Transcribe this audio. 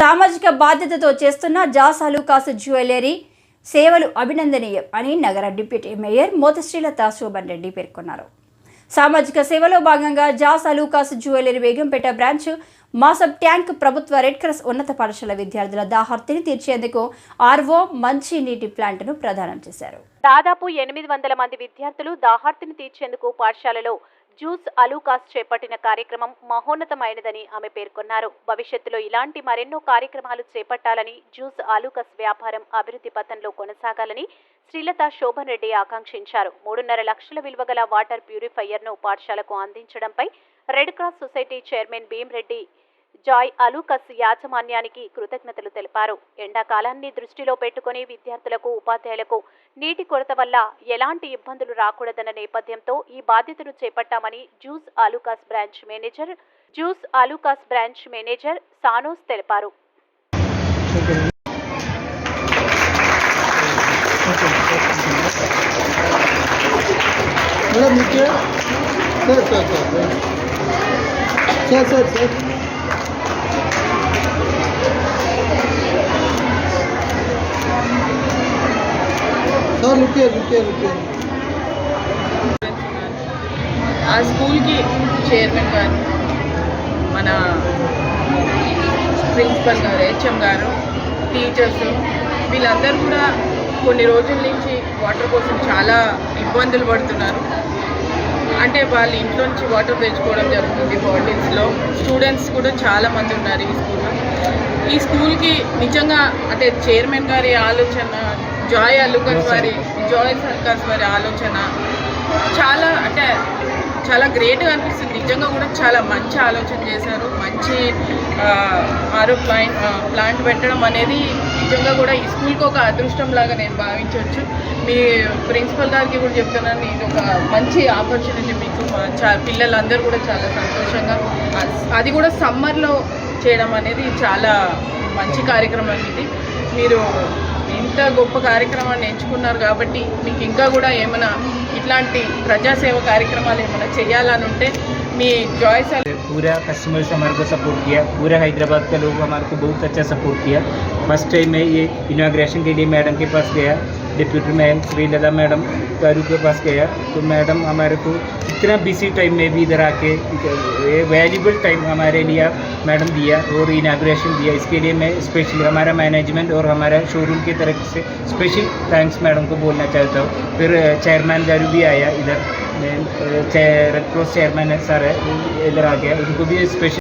సామాజిక బాధ్యతతో చేస్తున్న జాస్ అలూకాస్ జ్యువెలరీ సేవలు అభినందనీయం అని నగర డిప్యూటీ మేయర్ మోతశ్రీలత శోభన్ రెడ్డి పేర్కొన్నారు. సామాజిక సేవలో భాగంగా జాస్ అలూకాస్ జ్యువెలరీ బేగంపేట బ్రాంచ్ మాసబ్ ట్యాంక్ ప్రభుత్వ రెడ్ క్రాస్ ఉన్నత పాఠశాల విద్యార్థుల దాహార్తిని తీర్చేందుకు ఆర్వో మంచి నీటి ప్లాంట్ను ప్రదానం చేశారు. దాదాపు ఎనిమిది వందల మంది విద్యార్థులు దాహార్తిని తీర్చేందుకు పాఠశాలలో జ్యూస్ అలూకాస్ చేపట్టిన కార్యక్రమం మహోన్నతమైనదని ఆమె పేర్కొన్నారు. భవిష్యత్తులో ఇలాంటి మరెన్నో కార్యక్రమాలు చేపట్టాలని జ్యూస్ ఆలూకాస్ వ్యాపారం అభివృద్ధి పథంలో కొనసాగాలని శ్రీలత శోభన్ రెడ్డి ఆకాంక్షించారు. మూడున్నర లక్షల విలువ గల వాటర్ ప్యూరిఫైయర్ను పాఠశాలకు అందించడంపై Red Cross society chairman Bhimreddy Joy Alukkas యాజమాన్యానికి కృతజ్ఞతలు తెలిపారు. ఎండాకాలాన్ని దృష్టిలో పెట్టుకుని విద్యార్థులకు ఉపాధ్యాయులకు నీటి కొరత వల్ల ఎలాంటి ఇబ్బందులు రాకూడదన్న నేపథ్యంతో ఈ బాధ్యతను చేపట్టామని Jos Alukkas branch manager Jos Alukkas branch manager సానోస్ తెలిపారు. Sir sir sir sir sir లుకే లుకే లుకే ఆ స్కూల్కి చైర్మన్ గారు మన ప్రిన్సిపల్ గారు హెచ్ఎం గారు టీచర్స్ వీళ్ళందరూ కూడా కొన్ని రోజుల నుంచి వాటర్ కోసం చాలా ఇబ్బందులు పడుతున్నారు. అంటే వాళ్ళ ఇంట్లో నుంచి వాటర్ తెచ్చుకోవడం జరుగుతుంది బాటిల్స్లో స్టూడెంట్స్ కూడా చాలామంది ఉన్నారు ఈ స్కూల్లో ఈ స్కూల్కి నిజంగా అంటే చైర్మన్ గారి ఆలోచన జాయ్ అల్లుకస్ వారి జాయ్ సర్కాస్ వారి ఆలోచన చాలా అంటే చాలా గ్రేట్గా అనిపిస్తుంది. నిజంగా కూడా చాలా మంచి ఆలోచన చేశారు. మంచి ఆరో ప్లాంట్ ప్లాంట్ పెట్టడం అనేది నిజంగా కూడా ఈ స్కూల్కి ఒక అదృష్టం లాగా నేను భావించవచ్చు. మీ ప్రిన్సిపల్ గారికి కూడా చెప్తున్నాను ఇది ఒక మంచి ఆపర్చునిటీ మీకు చా పిల్లలందరూ కూడా చాలా సంతోషంగా అది కూడా సమ్మర్లో చేయడం అనేది చాలా మంచి కార్యక్రమం ఇది. మీరు ఇంత గొప్ప కార్యక్రమాన్ని ఎంచుకున్నారు కాబట్టి మీకు ఇంకా కూడా ఏమైనా ఇట్లాంటి ప్రజాసేవ కార్యక్రమాలు ఏమైనా చేయాలని ఉంటే మీ జాయిస్ पूरा कस्टमर्स हमारे को सपोर्ट किया पूरा हैदराबाद का लोग हमारे को बहुत अच्छा सपोर्ट किया फर्स्ट टाइम मैं ये इनाग्रेशन के लिए मैडम के पास गया deputy ma'am Srilatha madam garu के पास गया तो मैडम हमारे को इतना बिज़ी टाइम में भी इधर आके वैल्यूबल टाइम हमारे लिए मैडम दिया और इनाग्रेशन दिया। इसके लिए मैं स्पेशली हमारा मैनेजमेंट और हमारा शोरूम की तरफ़ से स्पेशल थैंक्स मैडम को बोलना चाहता हूँ। फिर चेयरमैन गारू भी आया इधर। रेड क्रॉस चेयरमैन है, सर है इधर आ गया। उनको भी स्पेशल